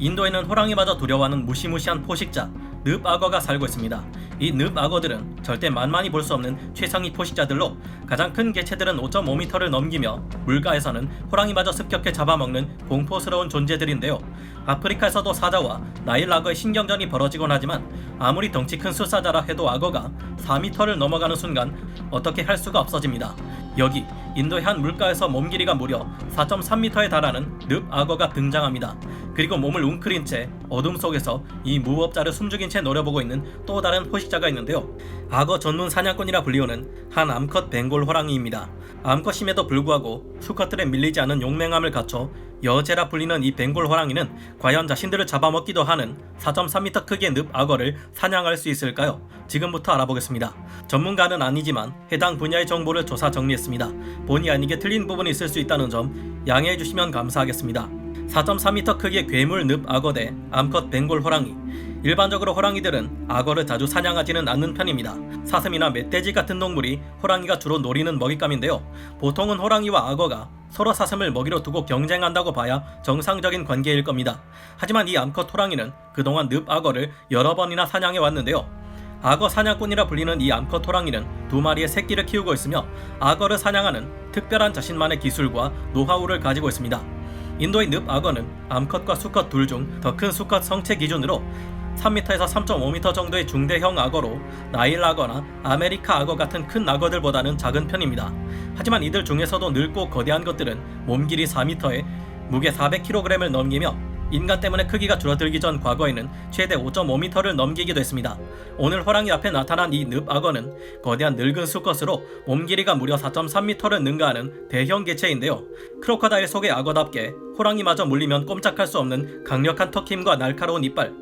인도에는 호랑이마저 두려워하는 무시무시한 포식자 늪 악어가 살고 있습니다. 이 늪 악어들은 절대 만만히 볼 수 없는 최상위 포식자들로 가장 큰 개체들은 5.5m를 넘기며 물가에서는 호랑이마저 습격해 잡아먹는 공포스러운 존재들인데요. 아프리카에서도 사자와 나일 악어의 신경전이 벌어지곤 하지만 아무리 덩치 큰 숫사자라 해도 악어가 4m를 넘어가는 순간 어떻게 할 수가 없어집니다. 여기 인도의 한 물가에서 몸 길이가 무려 4.3m에 달하는 늪 악어가 등장합니다. 그리고 몸을 웅크린 채 어둠 속에서 이 무법자를 숨죽인 채 노려보고 있는 또 다른 포식자가 있는데요. 악어 전문 사냥꾼이라 불리우는 한 암컷 벵골 호랑이입니다. 암컷임에도 불구하고 수컷들에 밀리지 않은 용맹함을 갖춰 여제라 불리는 이 벵골 호랑이는 과연 자신들을 잡아먹기도 하는 4.3m 크기의 늪 악어를 사냥할 수 있을까요? 지금부터 알아보겠습니다. 전문가는 아니지만 해당 분야의 정보를 조사 정리했습니다. 본의 아니게 틀린 부분이 있을 수 있다는 점 양해해 주시면 감사하겠습니다. 4.3m 크기의 괴물 늪 악어 대 암컷 벵골 호랑이. 일반적으로 호랑이들은 악어를 자주 사냥하지는 않는 편입니다. 사슴이나 멧돼지 같은 동물이 호랑이가 주로 노리는 먹잇감인데요. 보통은 호랑이와 악어가 서로 사슴을 먹이로 두고 경쟁한다고 봐야 정상적인 관계일 겁니다. 하지만 이 암컷 호랑이는 그동안 늪 악어를 여러 번이나 사냥해 왔는데요. 악어 사냥꾼이라 불리는 이 암컷 호랑이는 두 마리의 새끼를 키우고 있으며 악어를 사냥하는 특별한 자신만의 기술과 노하우를 가지고 있습니다. 인도의 늪 악어는 암컷과 수컷 둘 중 더 큰 수컷 성체 기준으로 3m에서 3.5m 정도의 중대형 악어로 나일 악어나 아메리카 악어 같은 큰 악어들보다는 작은 편입니다. 하지만 이들 중에서도 늙고 거대한 것들은 몸 길이 4m에 무게 400kg을 넘기며 인간 때문에 크기가 줄어들기 전 과거에는 최대 5.5m를 넘기기도 했습니다. 오늘 호랑이 앞에 나타난 이 늪 악어는 거대한 늙은 수컷으로 몸 길이가 무려 4.3m를 능가하는 대형 개체인데요. 크로커다일 속의 악어답게 호랑이마저 물리면 꼼짝할 수 없는 강력한 턱힘과 날카로운 이빨,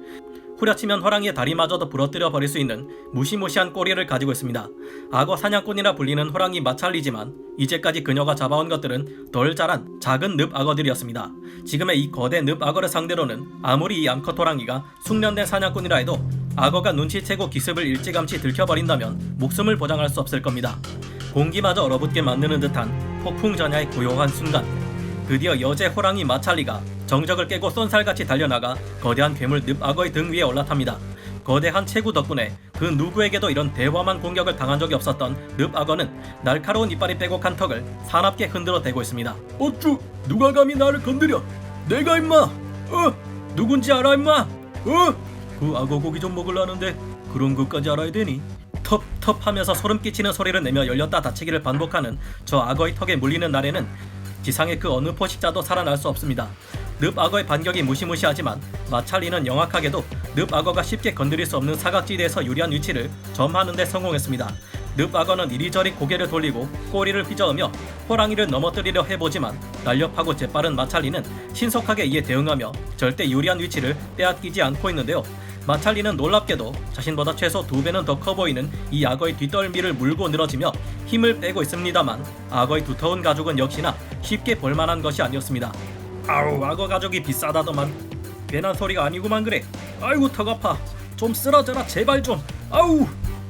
후려치면 호랑이의 다리마저도 부러뜨려 버릴 수 있는 무시무시한 꼬리를 가지고 있습니다. 악어 사냥꾼이라 불리는 호랑이 마찰리지만 이제까지 그녀가 잡아온 것들은 덜 자란 작은 늪 악어들이었습니다. 지금의 이 거대 늪 악어를 상대로는 아무리 이 암컷 호랑이가 숙련된 사냥꾼이라 해도 악어가 눈치채고 기습을 일찌감치 들켜버린다면 목숨을 보장할 수 없을 겁니다. 공기마저 얼어붙게 만드는 듯한 폭풍 전야의 고요한 순간 드디어 여제 호랑이 마찰리가 정적을 깨고 쏜살같이 달려나가 거대한 괴물 늪 악어의 등 위에 올라탑니다. 거대한 체구 덕분에 그 누구에게도 이런 대화만 공격을 당한 적이 없었던 늪 악어는 날카로운 이빨이 빼곡한 턱을 사납게 흔들어 대고 있습니다. 어쭈 누가 감히 나를 건드려? 내가 임마! 어? 누군지 알아 임마? 어? 그 악어 고기 좀 먹으려는데 그런 것까지 알아야 되니? 텁텁 하면서 소름 끼치는 소리를 내며 열렸다 닫히기를 반복하는 저 악어의 턱에 물리는 날에는 지상의 그 어느 포식자도 살아날 수 없습니다. 늪 악어의 반격이 무시무시하지만 마찰리는 영악하게도 늪 악어가 쉽게 건드릴 수 없는 사각지대에서 유리한 위치를 점하는 데 성공했습니다. 늪 악어는 이리저리 고개를 돌리고 꼬리를 휘저으며 호랑이를 넘어뜨리려 해보지만 날렵하고 재빠른 마찰리는 신속하게 이에 대응하며 절대 유리한 위치를 빼앗기지 않고 있는데요. 마찰리는 놀랍게도 자신보다 최소 두 배는 더 커 보이는 이 악어의 뒷덜미를 물고 늘어지며 힘을 빼고 있습니다만 악어의 두터운 가죽은 역시나 쉽게 볼만한 것이 아니었습니다. 아우 악어 가죽이 비싸다더만 괜한 소리가 아니구만 그래. 아이고 턱 아파. 좀 쓰러져라 제발 좀. 아우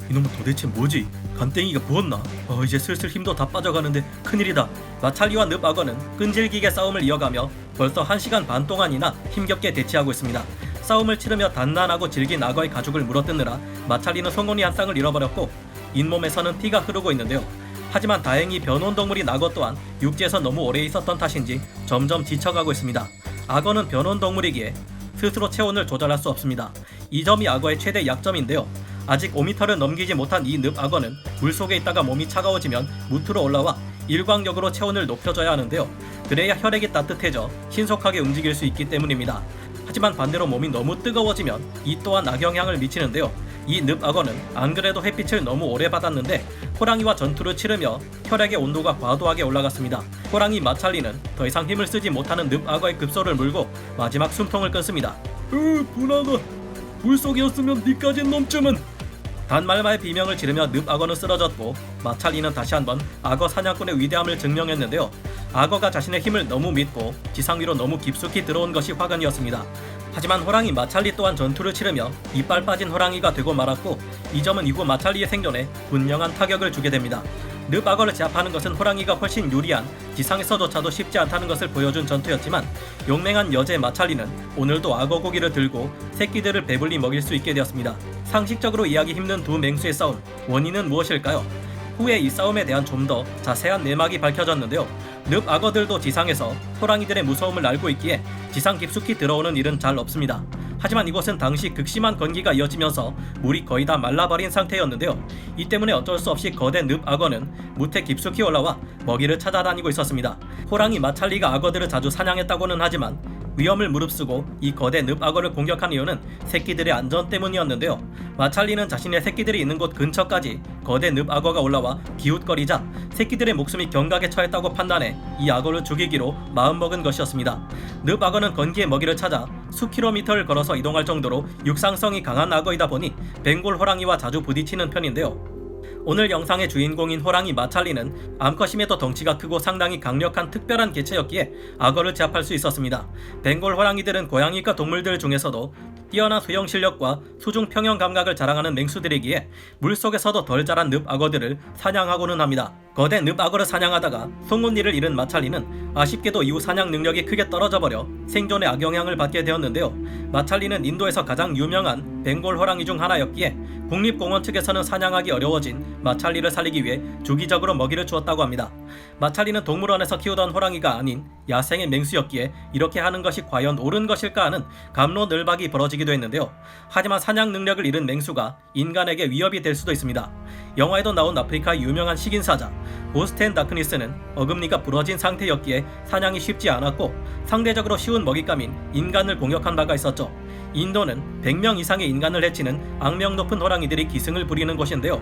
이놈은 도대체 뭐지? 간땡이가 부었나? 어 이제 슬슬 힘도 다 빠져가는데 큰일이다. 마찰리와 늪 악어는 끈질기게 싸움을 이어가며 벌써 1시간 반 동안이나 힘겹게 대치하고 있습니다. 싸움을 치르며 단단하고 질긴 악어의 가죽을 물어뜯느라 마찰리는 송곳니 한 쌍을 잃어버렸고 잇몸에서는 피가 흐르고 있는데요. 하지만 다행히 변온 동물인 악어 또한 육지에서 너무 오래 있었던 탓인지 점점 지쳐가고 있습니다. 악어는 변온 동물이기에 스스로 체온을 조절할 수 없습니다. 이 점이 악어의 최대 약점인데요. 아직 5m를 넘기지 못한 이 늪 악어는 물속에 있다가 몸이 차가워지면 무트로 올라와 일광욕으로 체온을 높여줘야 하는데요. 그래야 혈액이 따뜻해져 신속하게 움직일 수 있기 때문입니다. 하지만 반대로 몸이 너무 뜨거워지면 이 또한 악영향을 미치는데요. 이 늪 악어는 안 그래도 햇빛을 너무 오래 받았는데 호랑이와 전투를 치르며 혈액의 온도가 과도하게 올라갔습니다. 호랑이 마찰리는 더 이상 힘을 쓰지 못하는 늪 악어의 급소를 물고 마지막 숨통을 끊습니다. 으 분하다. 물속이었으면 니까진 놈쯤은 단말마의 비명을 지르며 늪 악어는 쓰러졌고 마찰리는 다시 한번 악어 사냥꾼의 위대함을 증명했는데요. 악어가 자신의 힘을 너무 믿고 지상 위로 너무 깊숙이 들어온 것이 화근이었습니다. 하지만 호랑이 마찰리 또한 전투를 치르며 이빨 빠진 호랑이가 되고 말았고 이 점은 이후 마찰리의 생존에 분명한 타격을 주게 됩니다. 늪 악어를 제압하는 것은 호랑이가 훨씬 유리한 지상에서조차도 쉽지 않다는 것을 보여준 전투였지만 용맹한 여제 마찰리는 오늘도 악어 고기를 들고 새끼들을 배불리 먹일 수 있게 되었습니다. 상식적으로 이해하기 힘든 두 맹수의 싸움 원인은 무엇일까요? 후에 이 싸움에 대한 좀 더 자세한 내막이 밝혀졌는데요. 늪 악어들도 지상에서 호랑이들의 무서움을 알고 있기에 지상 깊숙이 들어오는 일은 잘 없습니다. 하지만 이곳은 당시 극심한 건기가 이어지면서 물이 거의 다 말라버린 상태였는데요. 이 때문에 어쩔 수 없이 거대 늪 악어는 무태 깊숙이 올라와 먹이를 찾아다니고 있었습니다. 호랑이 마찰리가 악어들을 자주 사냥했다고는 하지만 위험을 무릅쓰고 이 거대 늪 악어를 공격한 이유는 새끼들의 안전 때문이었는데요. 마찰리는 자신의 새끼들이 있는 곳 근처까지 거대 늪 악어가 올라와 기웃거리자 새끼들의 목숨이 경각에 처했다고 판단해 이 악어를 죽이기로 마음먹은 것이었습니다. 늪 악어는 건기의 먹이를 찾아 수킬로미터를 걸어서 이동할 정도로 육상성이 강한 악어이다 보니 벵골 호랑이와 자주 부딪히는 편인데요. 오늘 영상의 주인공인 호랑이 마찰리는 암컷임에도 덩치가 크고 상당히 강력한 특별한 개체였기에 악어를 제압할 수 있었습니다. 벵골 호랑이들은 고양이과 동물들 중에서도 뛰어난 수영 실력과 수중 평형 감각을 자랑하는 맹수들이기에 물속에서도 덜 자란 늪 악어들을 사냥하고는 합니다. 거대 늪 악어를 사냥하다가 송곳니를 잃은 마찰리는 아쉽게도 이후 사냥 능력이 크게 떨어져 버려 생존에 악영향을 받게 되었는데요. 마찰리는 인도에서 가장 유명한 벵골 호랑이 중 하나였기에 국립공원 측에서는 사냥하기 어려워진 마찰리를 살리기 위해 주기적으로 먹이를 주었다고 합니다. 마찰리는 동물원에서 키우던 호랑이가 아닌 야생의 맹수였기에 이렇게 하는 것이 과연 옳은 것일까 하는 감로늘박이 벌어지기도 했는데요. 하지만 사냥 능력을 잃은 맹수가 인간에게 위협이 될 수도 있습니다. 영화에도 나온 아프리카의 유명한 식인사자 보스텐 다크니스는 어금니가 부러진 상태였기에 사냥이 쉽지 않았고 상대적으로 쉬운 먹잇감인 인간을 공격한 바가 있었죠. 인도는 100명 이상의 인간을 해치는 악명 높은 호랑이들이 기승을 부리는 곳인데요.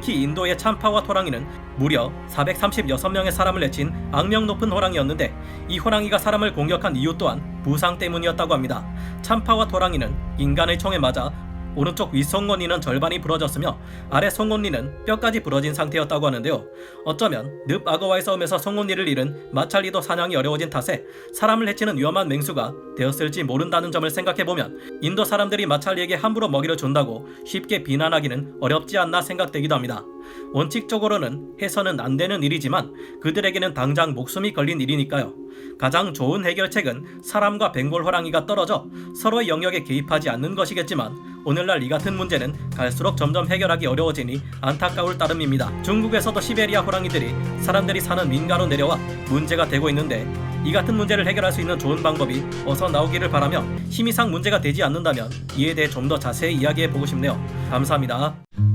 특히 인도의 참파와 호랑이는 무려 436명의 사람을 해친 악명 높은 호랑이였는데 이 호랑이가 사람을 공격한 이유 또한 부상 때문이었다고 합니다. 참파와 호랑이는 인간의 총에 맞아 오른쪽 윗송곳니는 절반이 부러졌으며 아래 송곳니는 뼈까지 부러진 상태였다고 하는데요. 어쩌면 늪 악어와의 싸움에서 송곳니를 잃은 마찰리도 사냥이 어려워진 탓에 사람을 해치는 위험한 맹수가 되었을지 모른다는 점을 생각해보면 인도 사람들이 마찰리에게 함부로 먹이를 준다고 쉽게 비난하기는 어렵지 않나 생각되기도 합니다. 원칙적으로는 해서는 안 되는 일이지만 그들에게는 당장 목숨이 걸린 일이니까요. 가장 좋은 해결책은 사람과 벵골 호랑이가 떨어져 서로의 영역에 개입하지 않는 것이겠지만 오늘날 이 같은 문제는 갈수록 점점 해결하기 어려워지니 안타까울 따름입니다. 중국에서도 시베리아 호랑이들이 사람들이 사는 민가로 내려와 문제가 되고 있는데 이 같은 문제를 해결할 수 있는 좋은 방법이 어서 나오기를 바라며 심의상 문제가 되지 않는다면 이에 대해 좀 더 자세히 이야기해 보고 싶네요. 감사합니다.